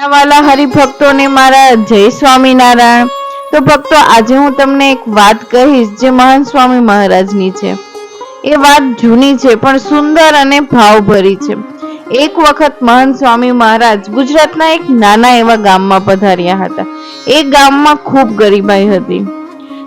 વાલા હરિભક્તોને મારા જય સ્વામિનારાયણ. તો ભક્તો, આજે હું તમને એક વાત કહીશ જે મહાન સ્વામી મહારાજની છે. એ વાત જૂની છે, પણ સુંદર અને ભાવભરી છે. એક વખત મહાન સ્વામી મહારાજ ગુજરાતના એક નાના એવા ગામમાં પધાર્યા હતા. એ ગામમાં ખૂબ ગરીબાઈ હતી.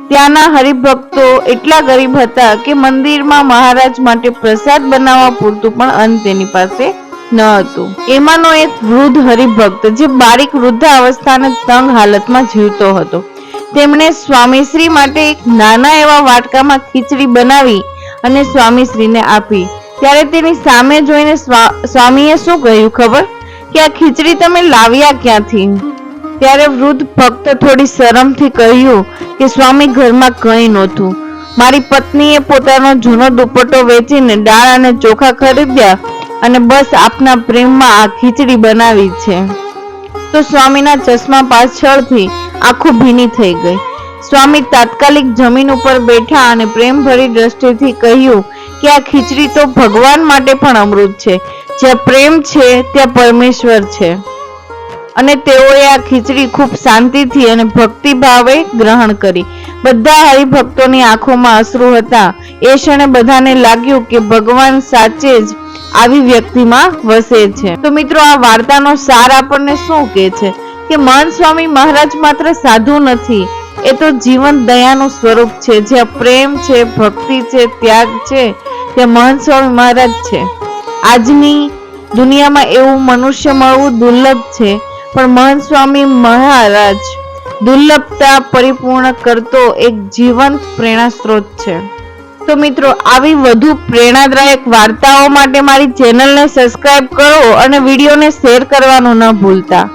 ત્યાંના હરિભક્તો એટલા ગરીબ હતા કે મંદિરમાં મહારાજ માટે પ્રસાદ બનાવવા પૂરતું પણ અન્ન તેની પાસે ન હતું. એમાંનો એક વૃદ્ધ હરિભક્ત જે બારીક વૃદ્ધાવસ્થાને તંગ હાલતમાં જીવતો હતો. તેમણે સ્વામીશ્રી માટે એક નાના એવા વાટકામાં ખીચડી બનાવી અને સ્વામીશ્રીને આપી. ત્યારે તેની સામે જોઈને સ્વામીએ શું કહ્યું ખબર? કે આ ખીચડી તમે લાવ્યા ક્યાંથી? ત્યારે વૃદ્ધ ભક્ત થોડી શરમથી કહ્યું કે સ્વામી ઘરમાં કંઈ નહોતું. મારી પત્નીએ પોતાનો જૂનો દુપટ્ટો વેચીને દાળ અને ચોખા ખરીદ્યા અને બસ આપના પ્રેમમાં આ ખીચડી બનાવી છે. તો સ્વામીના ચશ્મા પાછળથી આખું ભીની થઈ ગઈ. સ્વામી તાત્કાલિક જમીન ઉપર બેઠા અને પ્રેમભરી દ્રષ્ટિથી કહ્યું કે આ ખીચડી તો ભગવાન માટે પણ અમૃત છે. જ્યાં પ્રેમ છે, ત્યાં પરમેશ્વર છે. અને તેઓએ આ ખીચડી ખૂબ શાંતિથી અને ભક્તિ ભાવે ગ્રહણ કરી. બધા હરિભક્તોની આંખોમાં અશ્રુ હતા. એ ક્ષણે બધાને લાગ્યું કે ભગવાન સાચે જ આવી વ્યક્તિમાં વસે છે. તો મિત્રો, આ વાર્તાનો સાર આપણને શું કહે છે? કે મહાન સ્વામી મહારાજ માત્ર સાધુ નથી, એ તો જીવન દયાનું સ્વરૂપ છે. જ્યાં પ્રેમ છે, ભક્તિ છે, ત્યાગ છે, ત્યાં મહાન સ્વામી મહારાજ છે. આજની દુનિયામાં એવું મનુષ્ય મળવું દુર્લભ છે, પણ મહાન સ્વામી મહારાજ દુર્લભતા પરિપૂર્ણ કરતો એક જીવંત પ્રેરણા સ્ત્રોત છે. તો મિત્રો, આવી વધુ પ્રેરણાદાયક વાર્તાઓ માટે મારી ચેનલને સબસ્ક્રાઇબ કરો અને વિડીયોને શેર કરવાનું ન ભૂલતા.